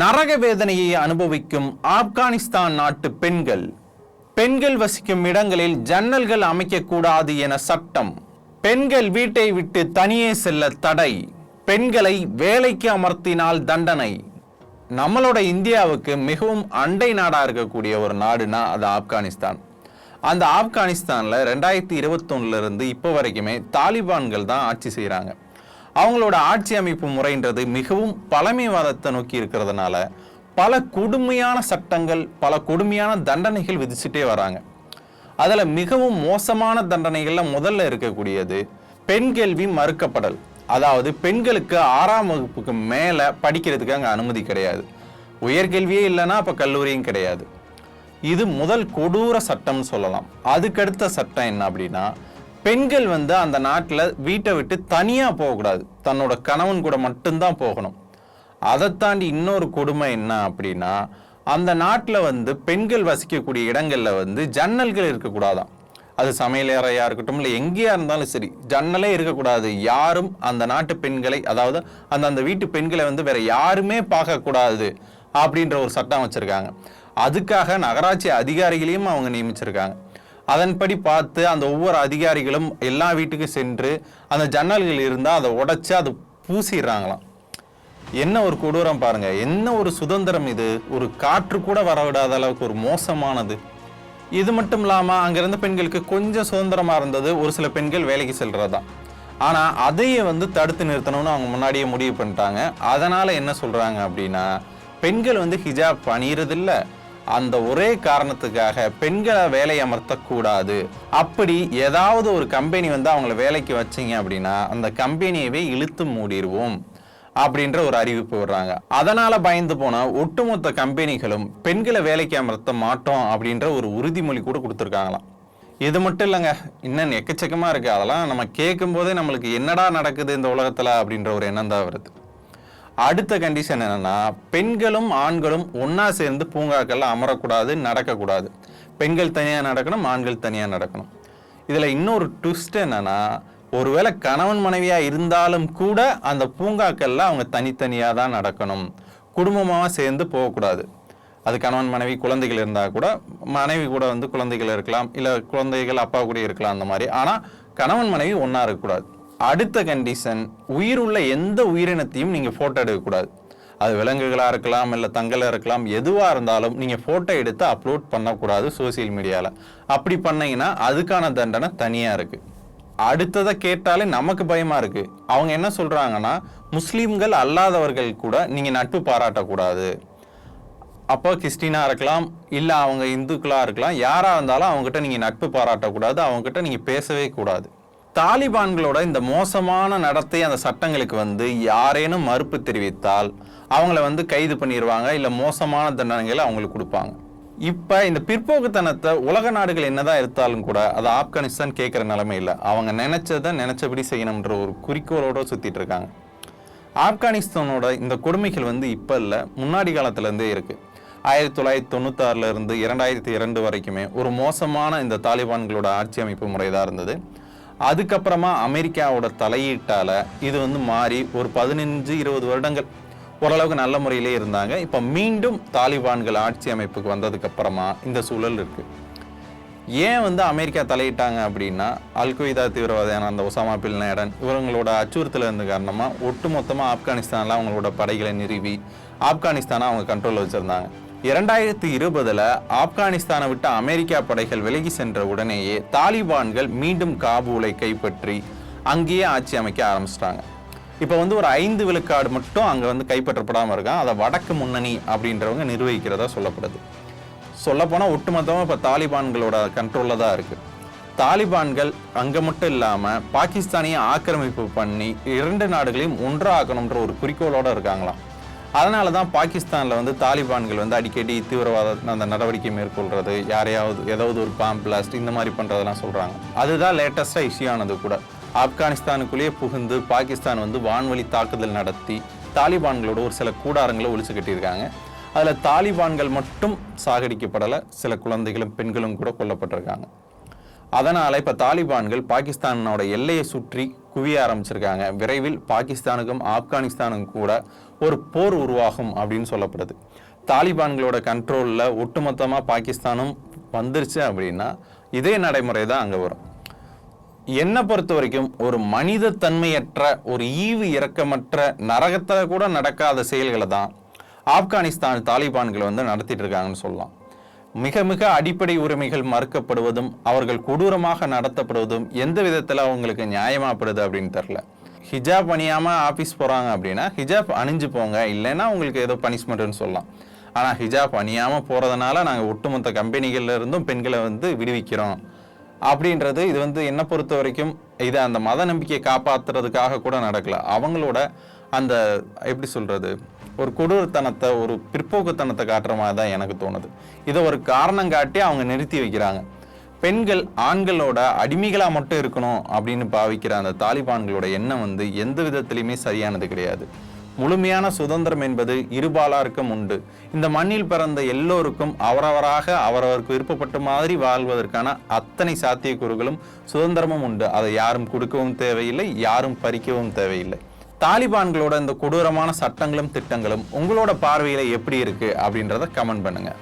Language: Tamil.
நரக வேதனையை அனுபவிக்கும் ஆப்கானிஸ்தான் நாட்டு பெண்கள். பெண்கள் வசிக்கும் இடங்களில் ஜன்னல்கள் அமைக்கக்கூடாது என சட்டம். பெண்கள் வீட்டை விட்டு தனியே செல்ல தடை. பெண்களை வேலைக்கு அமர்த்தினால் தண்டனை. நம்மளோட இந்தியாவுக்கு மிகவும் அண்டை நாடாக இருக்கக்கூடிய ஒரு நாடுனா அது ஆப்கானிஸ்தான். அந்த ஆப்கானிஸ்தானில் ரெண்டாயிரத்தி இருபத்தொன்னுல இருந்து இப்போ வரைக்குமே தாலிபான்கள் தான் ஆட்சி செய்கிறாங்க அவங்களோட ஆட்சி அமைப்பு முறைன்றது மிகவும் பழமைவாதத்தை நோக்கி இருக்கிறதுனால பல கொடுமையான சட்டங்கள் பல கொடுமையான தண்டனைகள் விதிச்சுட்டே வராங்க. அதில் மிகவும் மோசமான தண்டனைகளில் முதல்ல இருக்கக்கூடியது பெண் கேள்வி மறுக்கப்படல். அதாவது பெண்களுக்கு ஆறாம் வகுப்புக்கு மேலே படிக்கிறதுக்கு அங்கே அனுமதி கிடையாது. உயர்கல்வியே இல்லைன்னா அப்போ கல்லூரியும் கிடையாது. இது முதல் கொடூர சட்டம்னு சொல்லலாம். அதுக்கடுத்த சட்டம் என்ன அப்படின்னா பெண்கள் வந்து அந்த நாட்டில் வீட்டை விட்டு தனியாக போகக்கூடாது. தன்னோட கணவன் கூட மட்டும்தான் போகணும். அதை தாண்டி இன்னொரு கொடுமை என்ன அப்படின்னா அந்த நாட்டில் வந்து பெண்கள் வசிக்கக்கூடிய இடங்களில் வந்து ஜன்னல்கள் இருக்கக்கூடாதான் அது சமையலறையாக இருக்கட்டும் இல்லை எங்கேயா இருந்தாலும் சரி ஜன்னலே இருக்கக்கூடாது. யாரும் அந்த நாட்டு பெண்களை அதாவது அந்த அந்த வீட்டு பெண்களை வந்து வேற யாருமே பார்க்கக்கூடாது அப்படின்ற ஒரு சட்டம் வச்சுருக்காங்க. அதுக்காக நகராட்சி அதிகாரிகளையும் அவங்க நியமிச்சிருக்காங்க. அதன்படி பார்த்து அந்த ஒவ்வொரு அதிகாரிகளும் எல்லா வீட்டுக்கும் சென்று அந்த ஜன்னல்கள் இருந்தால் அதை உடச்சி அது பூசிடுறாங்களாம். என்ன ஒரு கொடூரம் பாருங்க. என்ன ஒரு சுதந்திரம் இது. ஒரு காற்று கூட வர விடாத அளவுக்கு ஒரு மோசமானது. இது மட்டும் இல்லாமல் அங்கேருந்து பெண்களுக்கு கொஞ்சம் சுதந்திரமாக இருந்தது. ஒரு சில பெண்கள் வேலைக்கு செல்றதுதான் ஆனால் அதையே வந்து தடுத்து நிறுத்தணும்னு அவங்க முன்னாடியே முடிவு பண்ணிட்டாங்க. அதனால என்ன சொல்றாங்க அப்படின்னா பெண்கள் வந்து ஹிஜாப் அணியறதில்ல. அந்த ஒரே காரணத்துக்காக பெண்களை வேலை அமர்த்தக்கூடாது அப்படி ஏதாவது ஒரு கம்பெனி வந்து அவங்கள வேலைக்கு வச்சீங்க அப்படின்னா அந்த கம்பெனியவே இழுத்து மூடிடுவோம் அப்படின்ற ஒரு அறிவிப்பு விடுறாங்க அதனால பயந்து போன ஒட்டுமொத்த கம்பெனிகளும் பெண்களை வேலைக்கு அமர்த்த மாட்டோம் அப்படின்ற ஒரு உறுதிமொழி கூட கொடுத்துருக்காங்களாம். இது மட்டும் இல்லைங்க இன்னும் எக்கச்சக்கமாக இருக்குது அதெல்லாம் நம்ம கேட்கும் போதே நம்மளுக்கு என்னடா நடக்குது இந்த உலகத்தில் அப்படின்ற ஒரு எண்ணம் தான் வருது. அடுத்த கண்டிஷன் என்னன்னா பெண்களும் ஆண்களும் ஒன்றா சேர்ந்து பூங்காக்கள்ல அமரக்கூடாது நடக்கக்கூடாது. பெண்கள் தனியா நடக்கணும் ஆண்கள் தனியா நடக்கணும். இதுல இன்னொரு ட்விஸ்ட் என்னன்னா ஒருவேளை கணவன் மனைவியா இருந்தாலும் கூட அந்த பூங்காக்கள்ல அவங்க தனித்தனியா தான் நடக்கணும். குடும்பமாக சேர்ந்து போகக்கூடாது. அது கணவன் மனைவி குழந்தைகள் இருந்தால் கூட மனைவி கூட வந்து குழந்தைகள் இருக்கலாம் இல்லை குழந்தைகள் அப்பா கூட இருக்கலாம் அந்த மாதிரி. ஆனால் கணவன் மனைவி ஒன்றா இருக்கக்கூடாது. அடுத்த கண்டிஷன் உயிர் உள்ள எந்த உயிரினத்தையும் நீங்கள் ஃபோட்டோ எடுக்கக்கூடாது. அது விலங்குகளாக இருக்கலாம் இல்லை தங்கலாக இருக்கலாம் எதுவாக இருந்தாலும் நீங்கள் ஃபோட்டோ எடுத்து அப்லோட் பண்ணக்கூடாது சோசியல் மீடியாவில் அப்படி பண்ணிங்கன்னா அதுக்கான தண்டனை தனியாக இருக்குது அடுத்ததை கேட்டாலே நமக்கு பயமாக இருக்குது அவங்க என்ன சொல்கிறாங்கன்னா முஸ்லீம்கள் அல்லாதவர்கள் கூட நீங்கள் நட்பு பாராட்டக்கூடாது. அப்போ கிறிஸ்டினாக இருக்கலாம் இல்லை அவங்க இந்துக்களாக இருக்கலாம் யாராக இருந்தாலும் அவங்ககிட்ட நீங்கள் நட்பு பாராட்டக்கூடாது அவங்ககிட்ட நீங்கள் பேசவே கூடாது. தாலிபான்களோட இந்த மோசமான நடத்தை அந்த சட்டங்களுக்கு வந்து யாரேனும் மறுப்பு தெரிவித்தால் அவங்கள வந்து கைது பண்ணிடுவாங்க இல்லை மோசமான தண்டனைகளை அவங்களுக்கு கொடுப்பாங்க. இப்போ இந்த பிற்போக்குத்தனத்தை உலக நாடுகள் என்னதான் எடுத்தாலும் கூட அதை ஆப்கானிஸ்தான் கேட்குற நிலைமை இல்லை. அவங்க நினைச்சதை நினைச்சபடி செய்யணும்ன்ற ஒரு குறிக்கோளோட சுற்றிட்டு இருக்காங்க. ஆப்கானிஸ்தானோட இந்த கொடுமைகள் வந்து இப்போ இல்லை முன்னாடி காலத்துலேருந்தே இருக்குது ஆயிரத்தி தொள்ளாயிரத்தி தொண்ணூத்தாறுல இருந்து இரண்டாயிரத்தி இரண்டு வரைக்குமே ஒரு மோசமான இந்த தாலிபான்களோட ஆட்சி அமைப்பு முறை தான் இருந்தது. அதுக்கப்புறமா அமெரிக்காவோட தலையீட்டால் இது வந்து மாறி ஒரு பதினஞ்சு இருபது வருடங்கள். ஓரளவுக்கு நல்ல முறையிலே இருந்தாங்க. இப்போ மீண்டும் தாலிபான்கள் ஆட்சி அமைப்புக்கு வந்ததுக்கப்புறமா இந்த சூழல் இருக்குது ஏன் வந்து அமெரிக்கா தலையிட்டாங்க அப்படின்னா அல்கொய்தா தீவிரவாதியான அந்த ஒசாமா பில் நேடன் இவங்களோட அச்சுறுத்தல் இருந்த காரணமா ஒட்டுமொத்தமாக ஆப்கானிஸ்தானில் அவங்களோட படைகளை நிறுவி ஆப்கானிஸ்தானை அவங்க கண்ட்ரோலில் வச்சுருந்தாங்க. இரண்டாயிரத்தி இருபதுல ஆப்கானிஸ்தானை விட்டு அமெரிக்கா படைகள் விலகி சென்ற உடனேயே தாலிபான்கள் மீண்டும் காபூலை கைப்பற்றி அங்கேயே ஆட்சி அமைக்க ஆரம்பிச்சிட்டாங்க. இப்போ வந்து ஒரு ஐந்து விழுக்காடு மட்டும் அங்கே வந்து கைப்பற்றப்படாமல் இருக்கான் அதை வடக்கு முன்னணி அப்படின்றவங்க நிர்வகிக்கிறதா சொல்லப்படுது. சொல்லப்போனால் ஒட்டுமொத்தமாக இப்போ தாலிபான்களோட கண்ட்ரோலில் தான் இருக்குது தாலிபான்கள் அங்கே மட்டும் இல்லாமல் பாகிஸ்தானியை ஆக்கிரமிப்பு பண்ணி இரண்டு நாடுகளையும் ஒன்றாக்கணுன்ற ஒரு குறிக்கோளோடு இருக்காங்களாம். அதனால தான் பாகிஸ்தானில் வந்து தாலிபான்கள் வந்து அடிக்கடி தீவிரவாத அந்த நடவடிக்கை மேற்கொள்கிறது யாரையாவது ஏதாவது ஒரு பாம் பிளாஸ்ட் இந்த மாதிரி பண்ணுறதெல்லாம் சொல்கிறாங்க அதுதான் லேட்டஸ்ட்டாக இஷ்யூ ஆனது கூட. ஆப்கானிஸ்தானுக்குள்ளேயே புகுந்து பாகிஸ்தான் வந்து வான்வழி தாக்குதல் நடத்தி தாலிபான்களோட ஒரு சில கூடாரங்களை ஒழிச்சு கட்டியிருக்காங்க. அதில் தாலிபான்கள் மட்டும் சாகடிக்கப்படலை சில குழந்தைகளும் பெண்களும் கூட கொல்லப்பட்டிருக்காங்க. அதனால் இப்போ தாலிபான்கள் பாகிஸ்தானோட எல்லையை சுற்றி குவிய ஆரம்பிச்சிருக்காங்க. விரைவில் பாகிஸ்தானுக்கும் ஆப்கானிஸ்தானுக்கும் கூட ஒரு போர் உருவாகும் அப்படின்னு சொல்லப்படுது. தாலிபான்களோட கண்ட்ரோலில் ஒட்டுமொத்தமாக பாகிஸ்தானும் வந்துருச்சு அப்படின்னா இதே நடைமுறை தான் அங்கே வரும். என்னை பொறுத்த வரைக்கும் ஒரு மனித தன்மையற்ற ஒரு ஈவு இரக்கமற்ற நரகத்தில் கூட நடக்காத செயல்களை தான் ஆப்கானிஸ்தான் தாலிபான்கள் வந்து நடத்திட்டு இருக்காங்கன்னு சொல்லலாம். மிக மிக அடிப்படை உரிமைகள் மறுக்கப்படுவதும் அவர்கள் கொடூரமாக நடத்தப்படுவதும் எந்த விதத்தில் அவங்களுக்கு நியாயமாகப்படுது அப்படின்னு தெரில ஹிஜாப் அணியாமல் ஆஃபீஸ் போகிறாங்க அப்படின்னா ஹிஜாப் அணிஞ்சு போங்க இல்லைன்னா உங்களுக்கு ஏதோ பனிஷ்மெண்ட்னு சொல்லலாம். ஆனால் ஹிஜாப் அணியாமல் போகிறதுனால நாங்கள் ஒட்டுமொத்த கம்பெனிகள்ல இருந்தும் பெண்களை வந்து விடுவிக்கிறோம். அப்படின்றது இது வந்து என்னை பொறுத்த வரைக்கும் இது அந்த மத நம்பிக்கையை காப்பாற்றுறதுக்காக கூட நடக்கலை. அவங்களோட அந்த எப்படி சொல்கிறது ஒரு கொடூரத்தனத்தை ஒரு பிற்போக்குத்தனத்தை காட்டுற மாதிரி தான் எனக்கு தோணுது. இதை ஒரு காரணம் காட்டி அவங்க நிறுத்தி வைக்கிறாங்க. பெண்கள் ஆண்களோட அடிமைகளாக மட்டும் இருக்கணும் அப்படின்னு பாவிக்கிற அந்த தாலிபான்களோட எண்ணம் வந்து எந்த விதத்திலையுமே சரியானது கிடையாது. முழுமையான சுதந்திரம் என்பது இருபாலாருக்கும் உண்டு. இந்த மண்ணில் பிறந்த எல்லோருக்கும் அவரவராக அவரவருக்கு விருப்பப்பட்ட மாதிரி வாழ்வதற்கான அத்தனை சாத்தியக்கூறுகளும் சுதந்திரமும் உண்டு. அதை யாரும் கொடுக்கவும் தேவையில்லை யாரும் பறிக்கவும் தேவையில்லை. தாலிபான்களோட இந்த கொடூரமான சட்டங்களும் திட்டங்களும் உங்களோட பார்வையில் எப்படி இருக்குது அப்படின்றத கமெண்ட் பண்ணுங்கள்